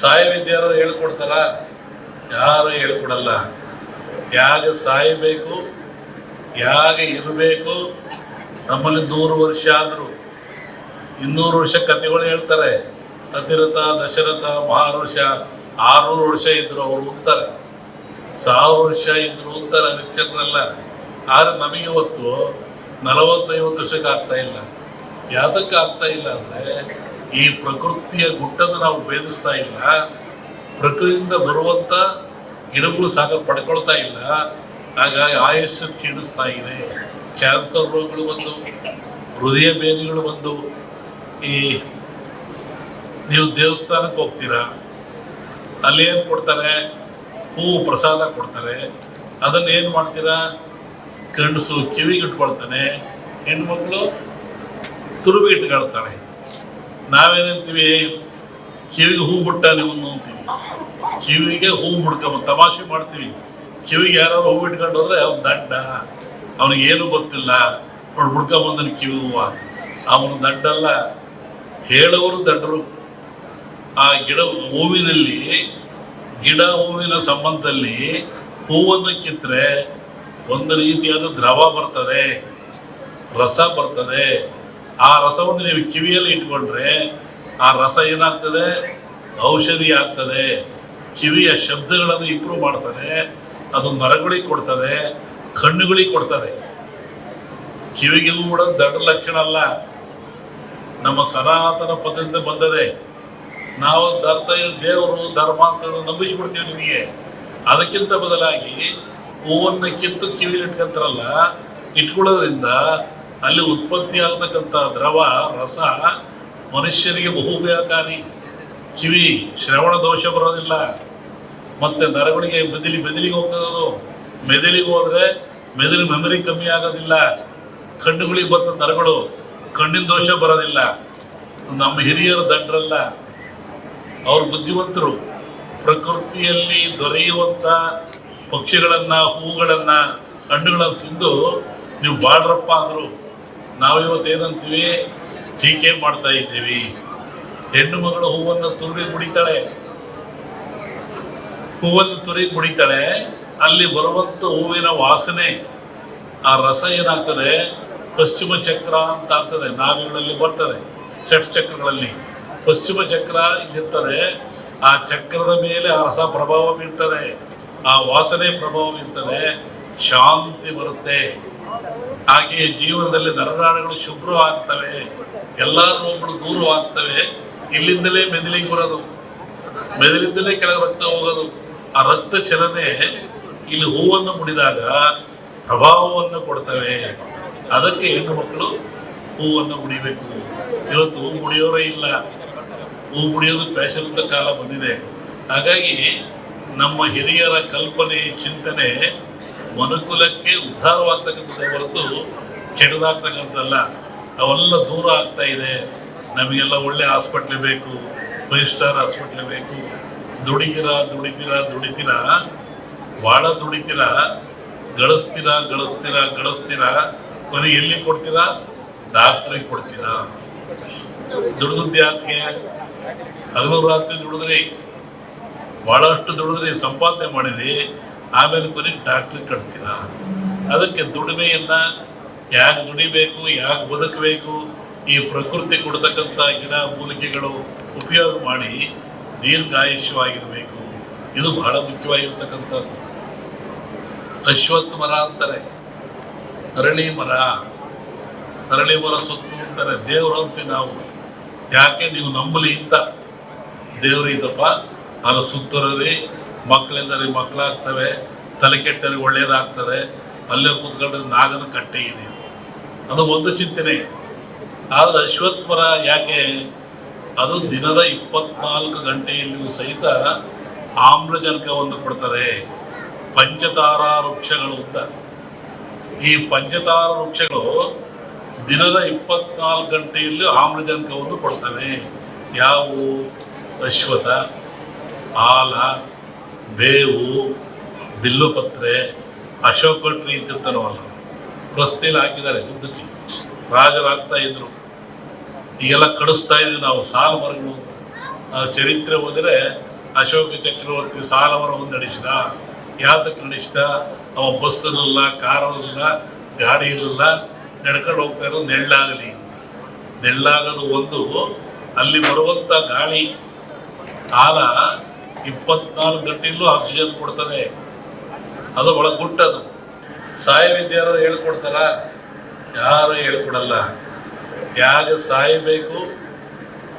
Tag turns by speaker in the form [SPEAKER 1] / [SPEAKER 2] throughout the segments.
[SPEAKER 1] ಸಾಯವಿದ್ಯೆ ಯಾರು ಹೇಳ್ಕೊಡ್ತಾರ, ಯಾರು ಹೇಳ್ಕೊಡಲ್ಲ. ಯಾಗ ಸಾಯಬೇಕು, ಯಾಗ ಇರಬೇಕು, ನಮ್ಮಲ್ಲಿ ನೂರು ವರ್ಷ ಆದರು. ಇನ್ನೂರು ವರ್ಷ ಕಥೆಗಳು ಹೇಳ್ತಾರೆ. ಅತಿರಥ, ದಶರಥ ಮಹಾರುಷ ಆರುನೂರು ವರ್ಷ ಇದ್ರು ಅವರು ಉತ್ತರ. ಸಾವಿರ ವರ್ಷ ಇದ್ರು ಉತ್ತರ ಅದಕ್ಕೆಲ್ಲ ಆದರೆ ನಮಗೆ ಇವತ್ತು ನಲವತ್ತೈವತ್ತು ವರ್ಷಕ್ಕೆ ಆಗ್ತಾ ಇಲ್ಲ. ಯಾತಕ್ಕೆ ಆಗ್ತಾ ಇಲ್ಲ ಅಂದರೆ ಈ ಪ್ರಕೃತಿಯ ಗುಟ್ಟನ್ನು ನಾವು ಭೇದಿಸ್ತಾ ಇಲ್ಲ. ಪ್ರಕೃತಿಯಿಂದ ಬರುವಂಥ ಗಿಡಗಳು ಸಾಕ ಪಡ್ಕೊಳ್ತಾ ಇಲ್ಲ. ಹಾಗಾಗಿ ಆಯಸ್ಸು ಕ್ಷೀಣಿಸ್ತಾ ಇದೆ. ಕ್ಯಾನ್ಸರ್ ರೋಗಗಳು ಬಂದು, ಹೃದಯ ಬೇನೆಗಳು ಬಂದು, ಈ ನೀವು ದೇವಸ್ಥಾನಕ್ಕೆ ಹೋಗ್ತೀರಾ? ಅಲ್ಲಿ ಏನು ಕೊಡ್ತಾರೆ? ಹೂವು ಪ್ರಸಾದ ಕೊಡ್ತಾರೆ. ಅದನ್ನು ಏನು ಮಾಡ್ತೀರಾ? ಗಂಡಸು ಕಿವಿಗಿಟ್ಕೊಳ್ತಾನೆ ಹೆಣ್ಮಕ್ಳು ತುರುಬಿಗೆ ಇಟ್ಕೊಳ್ತಾಳೆ ನಾವೇನಂತೀವಿ ಕಿವಿಗೆ ಹೂ ಬಿಟ್ಟ ನೀವು ಅಂತೀವಿ. ಕಿವಿಗೆ ಹೂ ಬಿಡ್ಕ ತಮಾಷೆ ಮಾಡ್ತೀವಿ. ಕಿವಿಗೆ ಯಾರಾದ್ರೂ ಹೂ ಇಟ್ಕೊಂಡು ಹೋದ್ರೆ ಅವ್ನು ದಡ್ಡ ಅವನಿಗೆ ಏನು ಗೊತ್ತಿಲ್ಲ. ನೋಡಿ ಮುಡ್ಕೊಂಬಂದನ ಕಿವಿ ಹೂವ. ಅವನು ದಡ್ಡಲ್ಲ ಹೇಳೋರು ದಡ್ಡರು ಆ ಗಿಡ ಹೂವಿನಲ್ಲಿ, ಗಿಡ ಹೂವಿನ ಸಂಬಂಧದಲ್ಲಿ ಹೂವನ್ನು ಕಿತ್ತರೆ ಒಂದು ರೀತಿಯಾದ ದ್ರವ ಬರ್ತದೆ. ರಸ ಬರ್ತದೆ. ಆ ರಸವನ್ನು ನೀವು ಕಿವಿಯಲ್ಲಿ ಇಟ್ಕೊಂಡ್ರೆ ಆ ರಸ ಏನಾಗ್ತದೆ? ಔಷಧಿ ಆಗ್ತದೆ. ಕಿವಿಯ ಶಬ್ದಗಳನ್ನು ಇಂಪ್ರೂವ್ ಮಾಡ್ತದೆ. ಅದು ನರಗಳಿಗೆ ಕೊಡ್ತದೆ ಕಣ್ಣುಗಳಿಗೆ ಕೊಡ್ತದೆ. ಕಿವಿಗೆ ಕೂಡ ದೊಡ್ಡ ಲಕ್ಷಣ ಅಲ್ಲ. ನಮ್ಮ ಸನಾತನ ಪದ್ಧತಿಯಿಂದ ಬಂದದೆ. ನಾವು ಧರ್ಮ, ದೇವರು, ಧರ್ಮ ಅಂತ ನಂಬಿಸ್ಬಿಡ್ತೀವಿ ನಿಮಗೆ. ಅದಕ್ಕಿಂತ ಬದಲಾಗಿ ಹೂವನ್ನು ಕಿತ್ತು ಕಿವಿಲಿ ಇಟ್ಕೊಂತಾರಲ್ಲ, ಇಟ್ಕೊಳ್ಳೋದ್ರಿಂದ ಅಲ್ಲಿ ಉತ್ಪತ್ತಿ ಆಗತಕ್ಕಂಥ ದ್ರವ, ರಸ ಮನುಷ್ಯನಿಗೆ ಬಹು ಉಪಯೋಗಕಾರಿ ಕಿವಿ, ಶ್ರವಣ ದೋಷ ಬರೋದಿಲ್ಲ. ಮತ್ತೆ ನರಗಳಿಗೆ ಮೆದಿಲಿ ಮೆದಿಲಿಗೆ ಹೋಗ್ತದೆ ಅದು. ಮೆದುಳಿಗೆ ಹೋದ್ರೆ ಮೆದುಳು ಮೆಮರಿ ಕಮ್ಮಿ ಆಗೋದಿಲ್ಲ. ಕಣ್ಣುಗಳಿಗೆ ಬರ್ತದೆ ನರಗಳು. ಕಣ್ಣಿನ ದೋಷ ಬರೋದಿಲ್ಲ. ನಮ್ಮ ಹಿರಿಯರು ದಡ್ರಲ್ಲ. ಅವರು ಬುದ್ಧಿವಂತರು. ಪ್ರಕೃತಿಯಲ್ಲಿ ದೊರೆಯುವಂಥ ಪಕ್ಷಿಗಳನ್ನ, ಹೂಗಳನ್ನ, ಹಣ್ಣುಗಳನ್ನು ತಿಂದು ನೀವು ಬಾಳ್ರಪ್ಪ ಅಂದರು. ನಾವಿವತ್ತು ಏನಂತೀವಿ? ಟೀಕೆ ಮಾಡ್ತಾ ಇದ್ದೀವಿ. ಹೆಣ್ಣು ಮಗಳು ಹೂವನ್ನು ತುರುಗಿ ಕುಡಿತಾಳೆ ಹೂವನ್ನು ತುರುಗಿ ಕುಡಿತಾಳೆ ಅಲ್ಲಿ ಬರುವಂಥ ಹೂವಿನ ವಾಸನೆ, ಆ ರಸ ಏನಾಗ್ತದೆ? ಪಶ್ಚಿಮ ಚಕ್ರ ಅಂತ ಆಗ್ತದೆ. ನಾವಿಗಳಲ್ಲಿ ಬರ್ತದೆ, ಷಟ್ ಚಕ್ರಗಳಲ್ಲಿ. ಪಶ್ಚಿಮ ಚಕ್ರ ಇಲ್ಲಿರ್ತದೆ. ಆ ಚಕ್ರದ ಮೇಲೆ ಆ ರಸ ಪ್ರಭಾವ ಬೀರ್ತದೆ. ಆ ವಾಸನೆ ಪ್ರಭಾವ ಬೀರ್ತದೆ. ಶಾಂತಿ ಬರುತ್ತೆ. ಹಾಗೆಯೇ ಜೀವನದಲ್ಲಿ ನರನಾಡುಗಳು ಶುಭ್ರವಾಗ್ತವೆ ಎಲ್ಲ ರೋಗಗಳು ದೂರವಾಗ್ತವೆ, ಇಲ್ಲಿಂದಲೇ ಮೆದುಳಿಗೆ ಬರೋದು, ಮೆದುಳಿಂದಲೇ ಕೆಳಗೆ ರಕ್ತ ಹೋಗೋದು. ಆ ರಕ್ತ ಚಲನೆ ಇಲ್ಲಿ ಹೂವನ್ನು ಮುಡಿದಾಗ ಪ್ರಭಾವವನ್ನು ಕೊಡ್ತವೆ. ಅದಕ್ಕೆ ಹೆಣ್ಣು ಮಕ್ಕಳು ಹೂವನ್ನು ಮುಡಿಬೇಕು. ಇವತ್ತು ಹೂ ಮುಡಿಯೋರೇ ಇಲ್ಲ. ಹೂ ಮುಡಿಯೋದು ಫ್ಯಾಷನ್ ಕಾಲ ಬಂದಿದೆ. ಹಾಗಾಗಿ ನಮ್ಮ ಹಿರಿಯರ ಕಲ್ಪನೆ, ಚಿಂತನೆ ಮನುಕುಲಕ್ಕೆ ಉದ್ಧಾರವಾಗ್ತಕ್ಕಂಥದ್ದೇ ಹೊರತು ಕೆಟ್ಟದಾಗ್ತಕ್ಕಂಥದ್ದಲ್ಲ ಅವೆಲ್ಲ ದೂರ ಆಗ್ತಾ ಇದೆ. ನಮಗೆಲ್ಲ ಒಳ್ಳೆ ಹಾಸ್ಪಿಟ್ಲ್ ಬೇಕು, ಫೈವ್ ಸ್ಟಾರ್ ಹಾಸ್ಪಿಟ್ಲ್ ಬೇಕು. ದುಡಿತೀರ ದುಡಿತೀರ ದುಡಿತೀರ? ಭಾಳ ದುಡಿತೀರ? ಗಳಿಸ್ತೀರ ಗಳಿಸ್ತೀರ ಗಳಿಸ್ತೀರ? ಕೊನೆ ಎಲ್ಲಿ ಕೊಡ್ತೀರಾ? ಡಾಕ್ಟ್ರಿಗೆ ಕೊಡ್ತೀರಾ? ದುಡಿದದ್ದು ಯಾಕೆ? ಹಗಲು ರಾತ್ರಿ ದುಡಿದ್ರಿ. ಭಾಳಷ್ಟು ದುಡಿದ್ರಿ, ಸಂಪಾದನೆ ಮಾಡಿರಿ ಆಮೇಲೆ ಕೊನೆ ಡಾಕ್ಟ್ರಿಗೆ ಕಟ್ತೀರಾ? ಅದಕ್ಕೆ ದುಡಿಮೆಯನ್ನ ಯಾಕೆ ದುಡಿಬೇಕು, ಯಾಕೆ ಬದುಕಬೇಕು? ಈ ಪ್ರಕೃತಿ ಕೊಡ್ತಕ್ಕಂಥ ಗಿಡ ಮೂಲಿಕೆಗಳು ಉಪಯೋಗ ಮಾಡಿ ದೀರ್ಘಾಯುಷ್ಯವಾಗಿರಬೇಕು. ಇದು ಬಹಳ ಮುಖ್ಯವಾಗಿರ್ತಕ್ಕಂಥದ್ದು. ಅಶ್ವತ್ಥ ಮರ ಅಂತಾರೆ. ಅರಳಿ ಮರ. ಅರಳಿ ಮರ ಸೊತ್ತು ಅಂತಾರೆ. ದೇವರು ಅಂತೀವಿ ನಾವು. ಯಾಕೆ? ನೀವು ನಂಬಲಿ ಇಂತ ದೇವ್ರು ಇದಪ್ಪ ಅಲ್ಲ ಸುತ್ತರರಿ ಮಕ್ಕಳಿಂದರಿ ಮಕ್ಕಳಾಗ್ತವೆ, ತಲೆ ಕೆಟ್ಟರಿಗೆ ಒಳ್ಳೇದಾಗ್ತದೆ, ಅಲ್ಲೇ ಕೂತ್ಕೊಂಡ್ರೆ ನಾಗನ ಕಟ್ಟೆ ಇದೆ ಅದು ಒಂದು ಚಿಂತನೆ. ಆದರೆ ಅಶ್ವತ್ಥರ ಯಾಕೆ, ಅದು ದಿನದ ಇಪ್ಪತ್ನಾಲ್ಕು ಗಂಟೆಯಲ್ಲಿಯೂ ಸಹಿತ ಆಮ್ಲಜನಕವನ್ನು ಕೊಡ್ತದೆ ಪಂಚತಾರ ವೃಕ್ಷಗಳು ಅಂತ. ಈ ಪಂಚತಾರ ವೃಕ್ಷಗಳು ದಿನದ ಇಪ್ಪತ್ನಾಲ್ಕು ಗಂಟೆಯಲ್ಲಿ ಆಮ್ಲಜನಕವನ್ನು ಕೊಡ್ತವೆ. ಯಾವುವು ಅಶ್ವಥ ಆಲ ಬೇವು ಬಿಲ್ಲುಪತ್ರೆ ಅಶೋಕ ಟ್ರೀ ಅಂತಿರ್ತಾನವಲ್ಲ ರಸ್ತೆಯಲ್ಲಿ ಹಾಕಿದ್ದಾರೆ ಉದ್ದಕ್ಕೆ. ರಾಜರು ಹಾಕ್ತಾ ಇದ್ರು. ಈಗೆಲ್ಲ ಕಡಿಸ್ತಾ ಇದ್ವಿ ನಾವು, ಸಾಲ ಮರಗಳು ಅಂತ. ನಾವು ಚರಿತ್ರೆ ಹೋದರೆ ಅಶೋಕ ಚಕ್ರವರ್ತಿ ಸಾಲವನ್ನು ನಡೆಸಿದ. ಯಾತಕ್ಕೆ ನಡೆಸಿದ? ಅವ ಬಸ್ ಇರಲಿಲ್ಲ ಕಾರ್ ಇರಲಿಲ್ಲ ಗಾಡಿ ಇರಲಿಲ್ಲ, ನಡ್ಕೊಂಡು ಹೋಗ್ತಾ ಇರೋ ನೆಳ್ಳಾಗಲಿ ಅಂತ. ನೆಳ್ಳಾಗದು ಒಂದು, ಅಲ್ಲಿ ಬರುವಂಥ ಗಾಳಿ ಕಾಲ ಇಪ್ಪತ್ನಾಲ್ಕು ಗಂಟೆಯಲ್ಲೂ ಆಕ್ಸಿಜನ್ ಕೊಡ್ತದೆ. ಅದು ಬಹಳ ಗುಟ್ಟದು ಸಾಯವಿದ್ಯಾರು ಹೇಳ್ಕೊಡ್ತಾರ? ಯಾರು ಹೇಳ್ಕೊಡಲ್ಲ. ಯಾಗ ಸಾಯಬೇಕು,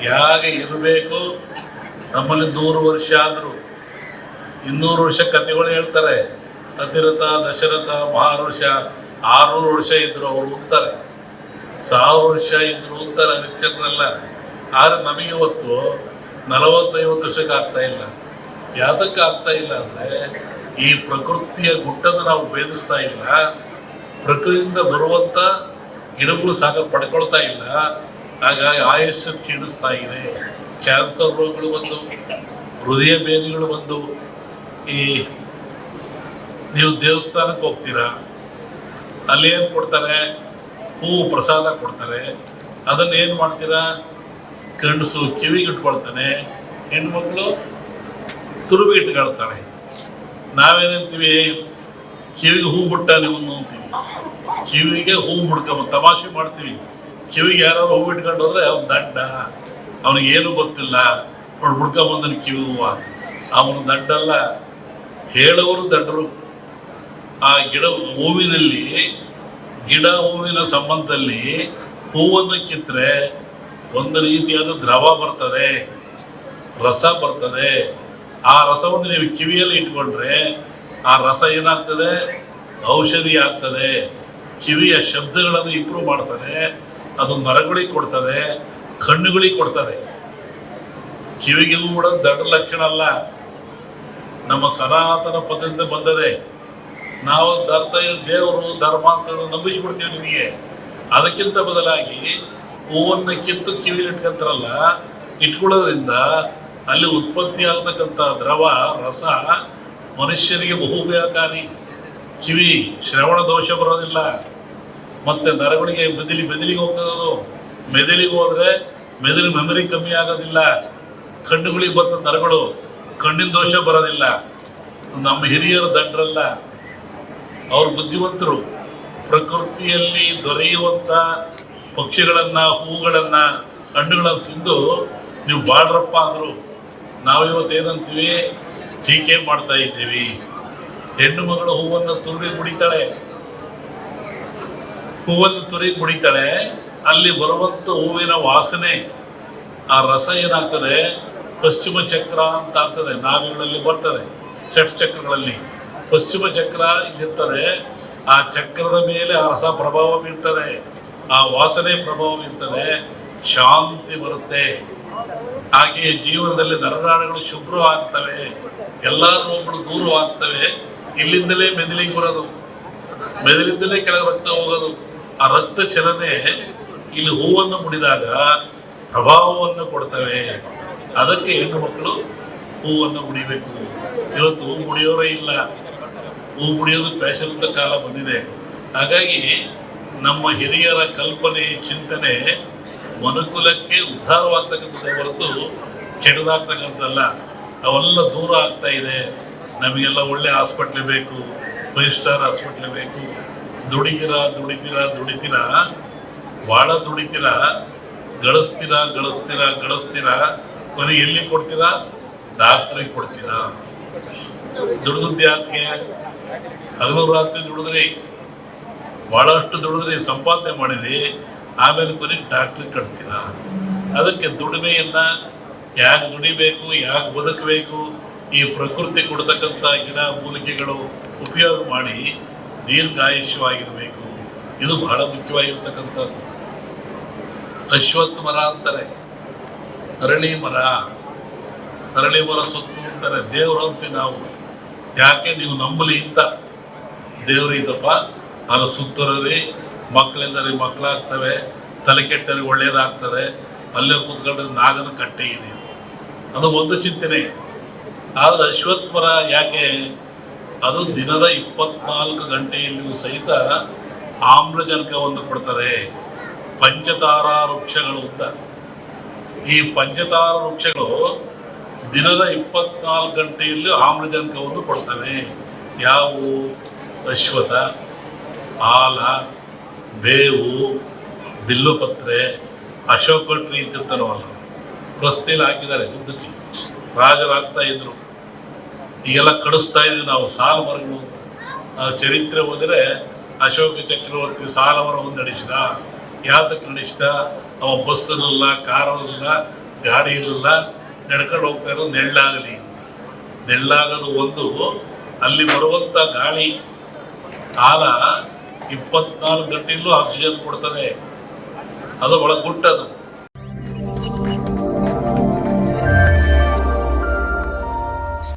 [SPEAKER 1] ಯಾಗ ಇರಬೇಕು, ನಮ್ಮಲ್ಲಿ ನೂರು ವರ್ಷ ಆದರು. ಇನ್ನೂರು ವರ್ಷ ಕಥೆಗಳು ಹೇಳ್ತಾರೆ. ಅತಿರಥ, ದಶರಥ, ಮಹಾರುಷ, ಆರುನೂರು ವರ್ಷ ಇದ್ರು ಅವರು ಅಂತಾರೆ ಸಾವಿರ ವರ್ಷ ಇದ್ರು ಅಂತಾರೆ ಅದಕ್ಕೆ ಆದರೆ ನಮಗೆ ಇವತ್ತು ನಲವತ್ತೈವತ್ತು ವರ್ಷಕ್ಕೆ ಆಗ್ತಾ ಇಲ್ಲ. ಯಾತಕ್ಕೆ ಆಗ್ತಾ ಇಲ್ಲ ಅಂದರೆ ಈ ಪ್ರಕೃತಿಯ ಗುಟ್ಟನ್ನು ನಾವು ಭೇದಿಸ್ತಾ ಇಲ್ಲ, ಪ್ರಕೃತಿಯಿಂದ ಬರುವಂಥ ಗಿಡಗಳು ಸಾಕ ಪಡ್ಕೊಳ್ತಾ ಇಲ್ಲ, ಹಾಗಾಗಿ ಆಯುಷ್ಯ ಕ್ಷೀಣಿಸ್ತಾ ಇದೆ. ಕ್ಯಾನ್ಸರ್ ರೋಗಗಳು ಬಂದು, ಹೃದಯ ಬೇನೆಗಳು ಬಂದು, ಈ ನೀವು ದೇವಸ್ಥಾನಕ್ಕೆ ಹೋಗ್ತೀರಾ, ಅಲ್ಲಿ ಏನು ಕೊಡ್ತಾರೆ? ಹೂವು ಪ್ರಸಾದ ಕೊಡ್ತಾರೆ. ಅದನ್ನ ಏನು ಮಾಡ್ತೀರಾ? ಕಣಸು ಕಿವಿಗಿಟ್ಕೊಳ್ತಾನೆ ಹೆಣ್ಮಕ್ಳು ತುರುಬಿಗೆ ಇಟ್ಕೊಳ್ತಾಳೆ. ನಾವೇನಂತೀವಿ ಕಿವಿಗೆ ಹೂ ಬಿಟ್ಟ ನೀವು ಅಂತೀವಿ. ಕಿವಿಗೆ ಹೂ ಬಿಡ್ಕೊಂಬ ತಮಾಷೆ ಮಾಡ್ತೀವಿ. ಕಿವಿಗೆ ಯಾರಾದ್ರು ಹೂ ಇಟ್ಕೊಂಡು ಹೋದ್ರೆ ಅವ್ನು ದಡ್ಡ ಅವನಿಗೆ ಏನು ಗೊತ್ತಿಲ್ಲ. ನೋಡಿ ಬಿಡ್ಕೊಂಬಂದನ ಕಿವಿ ಹೂವ. ಅವನು ದಡ್ಡಲ್ಲ ಹೇಳೋರು ದಡ್ಡರು ಆ ಗಿಡ ಹೂವಿನಲ್ಲಿ, ಗಿಡ ಹೂವಿನ ಸಂಬಂಧದಲ್ಲಿ ಹೂವನ್ನು ಕಿತ್ತರೆ ಒಂದು ರೀತಿಯಾದ ದ್ರವ ಬರ್ತದೆ. ರಸ ಬರ್ತದೆ. ಆ ರಸವನ್ನು ನೀವು ಕಿವಿಯಲ್ಲಿ ಇಟ್ಕೊಂಡ್ರೆ ಆ ರಸ ಏನಾಗ್ತದೆ? ಔಷಧಿ ಆಗ್ತದೆ. ಕಿವಿಯ ಶಬ್ದಗಳನ್ನು ಇಂಪ್ರೂವ್ ಮಾಡ್ತದೆ. ಅದು ನರಗಳಿಗೆ ಕೊಡ್ತದೆ ಕಣ್ಣುಗಳಿಗೆ ಕೊಡ್ತದೆ. ಕಿವಿಗೆ ಕೂಡ ದೊಡ್ಡ ಲಕ್ಷಣ ಅಲ್ಲ. ನಮ್ಮ ಸನಾತನ ಪದ್ಧತಿಯಿಂದ ಬಂದದೆ. ನಾವು ಧರ್ತ ದೇವರು, ಧರ್ಮ ಅಂತ ನಂಬಿಸ್ಬಿಡ್ತೀವಿ ನಿಮಗೆ. ಅದಕ್ಕಿಂತ ಬದಲಾಗಿ ಹೂವನ್ನು ಕಿತ್ತು ಕಿವಿಲಿ ಇಟ್ಕೊಂತಾರಲ್ಲ, ಇಟ್ಕೊಳ್ಳೋದ್ರಿಂದ ಅಲ್ಲಿ ಉತ್ಪತ್ತಿ ಆಗತಕ್ಕಂಥ ದ್ರವ, ರಸ ಮನುಷ್ಯನಿಗೆ ಬಹು ಉಪಯೋಗಕಾರಿ ಕಿವಿ, ಶ್ರವಣ ದೋಷ ಬರೋದಿಲ್ಲ. ಮತ್ತೆ ನರಗಳಿಗೆ ಬೆದಲಿ ಬೆದಲಿಗೆ ಹೋಗ್ತದೆ ಅದು ಮೆದುಳಿಗೆ ಹೋದ್ರೆ ಮೆಮೊರಿ ಮೆಮರಿ ಕಮ್ಮಿ ಆಗೋದಿಲ್ಲ. ಕಣ್ಣುಗಳಿಗೆ ಬರ್ತದೆ ನರಗಳು, ಕಣ್ಣಿನ ದೋಷ ಬರೋದಿಲ್ಲ. ನಮ್ಮ ಹಿರಿಯರು ದಡ್ರಲ್ಲ. ಅವರು ಬುದ್ಧಿವಂತರು. ಪ್ರಕೃತಿಯಲ್ಲಿ ದೊರೆಯುವಂಥ ಪಕ್ಷಿಗಳನ್ನು, ಹೂಗಳನ್ನು, ಹಣ್ಣುಗಳನ್ನು ತಿಂದು ನೀವು ಬಾಳ್ರಪ್ಪ ಅಂದರು. ನಾವಿವತ್ತು ಏನಂತೀವಿ? ಟೀಕೆ ಮಾಡ್ತಾ ಇದ್ದೀವಿ. ಹೆಣ್ಣು ಮಗಳು ಹೂವನ್ನು ತುರುಗಿ ಕುಡಿತಾಳೆ ಹೂವನ್ನು ತುರಿ ಕುಡಿತಾಳೆ ಅಲ್ಲಿ ಬರುವಂಥ ಹೂವಿನ ವಾಸನೆ, ಆ ರಸ ಏನಾಗ್ತದೆ? ಪಶ್ಚಿಮ ಚಕ್ರ ಅಂತ ಆಗ್ತದೆ. ನಾವಿಗಳಲ್ಲಿ ಬರ್ತದೆ ಷಟ್ ಚಕ್ರಗಳಲ್ಲಿ. ಪಶ್ಚಿಮ ಚಕ್ರ ಇಲ್ಲಿರ್ತದೆ. ಆ ಚಕ್ರದ ಮೇಲೆ ಆ ರಸ ಪ್ರಭಾವ ಬೀರ್ತದೆ. ಆ ವಾಸನೆ ಪ್ರಭಾವ ಬೀರ್ತದೆ. ಶಾಂತಿ ಬರುತ್ತೆ. ಹಾಗೆಯೇ ಜೀವನದಲ್ಲಿ ನರನಾಡುಗಳು ಶುಭ್ರವಾಗ್ತವೆ ಎಲ್ಲ ರೋಗಗಳು ದೂರವಾಗ್ತವೆ, ಇಲ್ಲಿಂದಲೇ ಮೆದುಳಿಗೆ ಬರೋದು, ಮೆದುಳಿಂದಲೇ ಕೆಳಗೆ ರಕ್ತ ಹೋಗೋದು, ಆ ರಕ್ತ ಚಲನೆ ಇಲ್ಲಿ ಹೂವನ್ನು ಮುಡಿದಾಗ ಪ್ರಭಾವವನ್ನು ಕೊಡ್ತವೆ. ಅದಕ್ಕೆ ಹೆಣ್ಣು ಮಕ್ಕಳು ಹೂವನ್ನು ಮುಡಿಬೇಕು. ಇವತ್ತು ಹೂ ಮುಡಿಯೋರೇ ಇಲ್ಲ. ಹೂ ಮುಡಿಯೋದು ಫ್ಯಾಷನ್ ಕಾಲ ಬಂದಿದೆ. ಹಾಗಾಗಿ ನಮ್ಮ ಹಿರಿಯರ ಕಲ್ಪನೆ, ಚಿಂತನೆ ಮನುಕುಲಕ್ಕೆ ಉದ್ಧಾರವಾಗ್ತಕ್ಕಂಥದ್ದೇ ಹೊರತು ಕೆಟ್ಟದಾಗ್ತಕ್ಕಂಥದ್ದಲ್ಲ ಅವೆಲ್ಲ ದೂರ ಆಗ್ತಾ ಇದೆ. ನಮಗೆಲ್ಲ ಒಳ್ಳೆ ಹಾಸ್ಪಿಟ್ಲ್ ಬೇಕು, ಫೈವ್ ಸ್ಟಾರ್ ಹಾಸ್ಪಿಟ್ಲ್ ಬೇಕು. ದುಡಿತೀರಾ ದುಡಿತೀರಾ ದುಡಿತೀರಾ? ಭಾಳ ದುಡಿತೀರಾ? ಗಳಿಸ್ತೀರಾ ಗಳಿಸ್ತೀರಾ ಗಳಿಸ್ತೀರಾ? ಕೊನೆಗೆ ಎಲ್ಲಿ ಕೊಡ್ತೀರಾ? ಡಾಕ್ಟ್ರಿಗೆ ಕೊಡ್ತೀರಾ? ದುಡ್ದದ್ದು ಯಾಕೆ ಹಗಲು ರಾತ್ರಿ ದುಡಿದ್ರಿ? ಭಾಳಷ್ಟು ದುಡಿದ್ರಿ ಸಂಪಾದನೆ ಮಾಡಿರಿ. ಆಮೇಲೆ ಕೊನೆಗೆ ಡಾಕ್ಟ್ರಿಗೆ ಕಟ್ತೀರ ಅದಕ್ಕೆ ದುಡಿಮೆಯನ್ನ ಯಾಕೆ ದುಡಿಬೇಕು, ಯಾಕೆ ಬದುಕಬೇಕು, ಈ ಪ್ರಕೃತಿ ಕೊಡ್ತಕ್ಕಂಥ ಗಿಡ ಮೂಲಿಕೆಗಳು ಉಪಯೋಗ ಮಾಡಿ ದೀರ್ಘಾಯುಷ್ಯವಾಗಿರಬೇಕು. ಇದು ಬಹಳ ಮುಖ್ಯವಾಗಿರ್ತಕ್ಕಂಥದ್ದು. ಅಶ್ವತ್ಥ ಮರ ಅಂತಾರೆ. ಅರಳಿ ಮರ. ಅರಳಿ ಮರ ಸೊತ್ತು ಅಂತಾರೆ. ದೇವ್ರು ಅಂತೀವಿ ನಾವು. ಯಾಕೆ? ನೀವು ನಂಬಲಿ ಅಂತ. ದೇವ್ರು ಇದಪ್ಪ ಅದು ಸುತ್ತರರಿ ಮಕ್ಕಳಿಂದರಿ ಮಕ್ಕಳಾಗ್ತವೆ, ತಲೆ ಕೆಟ್ಟರಿ ಒಳ್ಳೇದಾಗ್ತದೆ ಅಲ್ಲೇ ಕೂತ್ಕೊಂಡ್ರೆ ನಾಗನ ಕಟ್ಟೆ ಇದೆ. ಅದು ಒಂದು ಚಿಂತನೆ. ಆದ್ರೆ ಅಶ್ವತ್ಥರ ಯಾಕೆ, ಅದು ದಿನದ ಇಪ್ಪತ್ನಾಲ್ಕು ಗಂಟೆಯಲ್ಲಿಯೂ ಸಹಿತ ಆಮ್ಲಜನಕವನ್ನು ಕೊಡ್ತದೆ ಪಂಚತಾರಾ ವೃಕ್ಷಗಳು ಅಂತ. ಈ ಪಂಚತಾರ ವೃಕ್ಷಗಳು ದಿನದ ಇಪ್ಪತ್ನಾಲ್ಕು ಗಂಟೆಯಲ್ಲಿ ಆಮ್ಲಜನಕವನ್ನು ಕೊಡ್ತವೆ. ಯಾವುವು ಅಶ್ವಥ ಆಲ ಬೇವು ಬಿಲ್ಲುಪತ್ರೆ ಅಶೋಕ ಟ್ರೀ ಅಲ್ಲ ರಸ್ತೆಯಲ್ಲಿ ಹಾಕಿದ್ದಾರೆ ಉದ್ದಕ್ಕೆ ರಾಜರಾಗ್ತಾ ಇದ್ರು. ಈಗೆಲ್ಲ ಕಡಿಸ್ತಾ ಇದ್ವಿ ನಾವು, ಸಾಲ ಮರಗಳು ಅಂತ. ನಾವು ಚರಿತ್ರೆ ಹೋದರೆ ಅಶೋಕ ಚಕ್ರವರ್ತಿ ಸಾಲ ಮರವನ್ನು ನಡೆಸಿದ, ಯಾತಕ್ಕೆ ನಡೆಸಿದ, ಅವ ಬಸ್ ಕಾರಲ್ಲ ಗಾಡಿ ಇರಲಿಲ್ಲ ನಡ್ಕೊಂಡು ಹೋಗ್ತಾ ಇರೋದು ನೆಳ್ಳಾಗಲಿ ಅಂತ. ನೆಳ್ಳಾಗದು ಒಂದು, ಅಲ್ಲಿ ಬರುವಂಥ ಗಾಳಿ ಕಾಲ ಇಪ್ಪತ್ನಾಲ್ಕು ಗಂಟೆಯಲ್ಲೂ ಆಕ್ಸಿಜನ್ ಕೊಡ್ತದೆ ಅದು ಒಳಗುಟ್ಟದು ಗುಟ್ಟದು.